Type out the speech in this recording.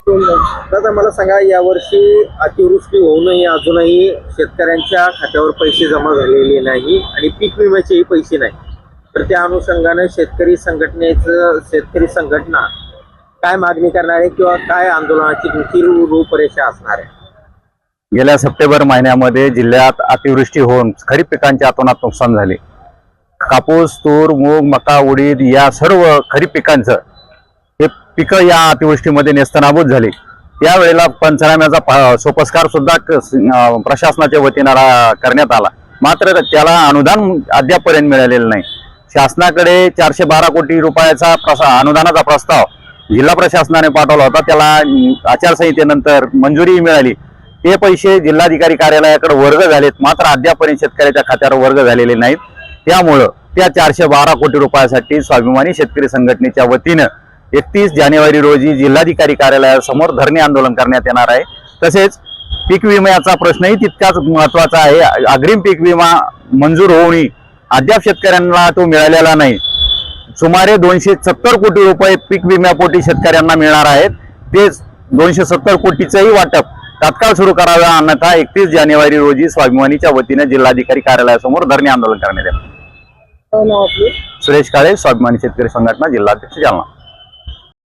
दादा मला सांगा यावर्षी अतिवृष्टी होऊनही अजूनही शेतकऱ्यांच्या खात्यावर पैसे जमा झालेले नाही आणि पीक विम्याचेही पैसे नाही. तर त्या अनुषंगाने शेतकरी संघटनेचं शेतकरी संघटना काय मागणी करणार आहे किंवा काय आंदोलनाची तुमची रूपरेषा असणार आहे? गेल्या सप्टेंबर महिन्यामध्ये जिल्ह्यात अतिवृष्टी होऊन खरीप पिकांचे अतोनात नुकसान झाले. कापूस तूर मूग मका उडीद या सर्व खरीप पिकांचं हे पिकं या अतिवृष्टीमध्ये नेस्तनाबूत झाली. त्यावेळेला पंचनाम्याचा सोपस्कार सुद्धा प्रशासनाच्या वतीनं करण्यात आला. मात्र त्याला अनुदान अद्यापपर्यंत मिळालेलं नाही. शासनाकडे चारशे बारा कोटी रुपयाचा प्रसा अनुदानाचा प्रस्ताव जिल्हा प्रशासनाने पाठवला होता. त्याला आचारसंहितेनंतर मंजुरी मिळाली. ते पैसे जिल्हाधिकारी कार्यालयाकडे वर्ग झालेत. मात्र अद्यापर्यंत शेतकऱ्याच्या खात्यावर वर्ग झालेले नाहीत. त्यामुळं त्या चारशे बारा कोटी रुपयासाठी स्वाभिमानी शेतकरी संघटनेच्या वतीनं एकतीस जानेवारी रोजी जिल्हाधिकारी कार्यालयासमोर धरणे आंदोलन करण्यात येणार आहे. तसेच पीक विम्याचा प्रश्नही तितकाच महत्त्वाचा आहे. अग्रिम पीक विमा मंजूर होऊनही अद्याप शेतकऱ्यांना तो मिळालेला नाही. सुमारे दोनशे सत्तर कोटी रुपये पीक विम्यापोटी शेतकऱ्यांना मिळणार आहेत. ते दोनशे सत्तर कोटीचंही वाटप तात्काळ सुरू करावे अन्यथा एकतीस जानेवारी रोजी स्वाभिमानीच्या वतीने जिल्हाधिकारी कार्यालयासमोर धरणे आंदोलन करण्यात आपलं? सुरेश काळे स्वाभिमानी शेतकरी संघटना जिल्हाध्यक्ष जालना.